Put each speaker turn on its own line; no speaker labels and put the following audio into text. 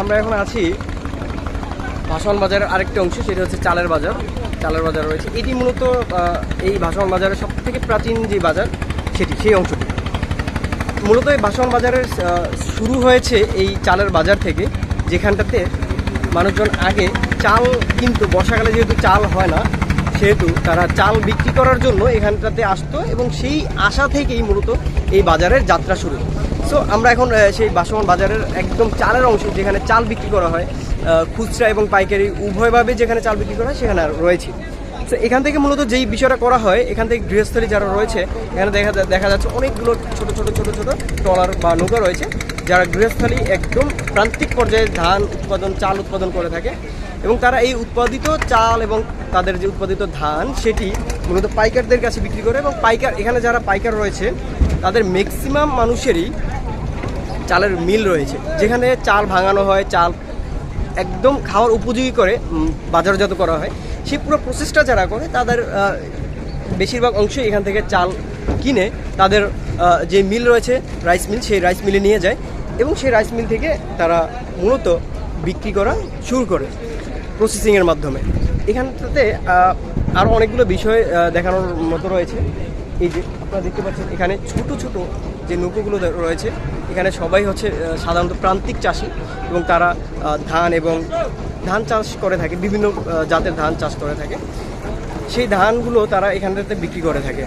আমরা এখন আছি ভাসমান বাজারের আরেকটি অংশ, সেটা হচ্ছে চালের বাজার। চালের বাজার রয়েছে। এটি মূলত এই ভাসমান বাজারের সব থেকে প্রাচীন যে বাজার, সেটি, সেই অংশটি। মূলত এই ভাসমান বাজারের শুরু হয়েছে এই চালের বাজার থেকে, যেখানটাতে মানুষজন আগে চাল কিন্তু। বর্ষাকালে যেহেতু চাল হয় না, সেহেতু তারা চাল বিক্রি করার জন্য এখানটাতে আসতো এবং সেই আশা থেকেই মূলত এই বাজারের যাত্রা শুরু। সো আমরা এখন সেই বাসমান বাজারের একদম চালের অংশ, যেখানে চাল বিক্রি করা হয় খুচরা এবং পাইকারি উভয়ভাবে যেখানে চাল বিক্রি করা হয়, সেখানে রয়েছে। তো এখান থেকে মূলত যেই বিষয়টা করা হয়, এখান থেকে গৃহস্থলী যারা রয়েছে, এখানে দেখা দেখা যাচ্ছে অনেকগুলো ছোট ছোট ছোট ছোট ট্রলার বা নৌকা রয়েছে, যারা গৃহস্থলী একদম প্রান্তিক পর্যায়ে ধান উৎপাদন, চাল উৎপাদন করে থাকে এবং তারা এই উৎপাদিত চাল এবং তাদের যে উৎপাদিত ধান, সেটি মূলত পাইকারদের কাছে বিক্রি করে এবং পাইকার, এখানে যারা পাইকার রয়েছে, তাদের ম্যাক্সিমাম মানুষেরই চালের মিল রয়েছে। যেখানে চাল ভাঙানো হয়, চাল একদম খাওয়ার উপযোগী করে বাজারজাত করা হয়। সেই পুরো প্রসেসটা যারা করে, তাদের বেশিরভাগ অংশই এখান থেকে চাল কিনে তাদের যে মিল রয়েছে রাইস মিল সেই রাইস মিলে নিয়ে যায় এবং সেই রাইস মিল থেকে তারা মূলত বিক্রি করা শুরু করে প্রসেসিংয়ের মাধ্যমে। এখানটাতে আরও অনেকগুলো বিষয় দেখানোর মতো রয়েছে। এই যে, আপনারা দেখতে পাচ্ছেন, এখানে ছোট ছোট যে নৌকোগুলো রয়েছে এখানে সবাই হচ্ছে সাধারণত প্রান্তিক চাষি এবং তারা ধান এবং ধান চাষ করে থাকে, বিভিন্ন জাতের ধান চাষ করে থাকে। সেই ধানগুলো তারা এখানটাতে বিক্রি করে থাকে।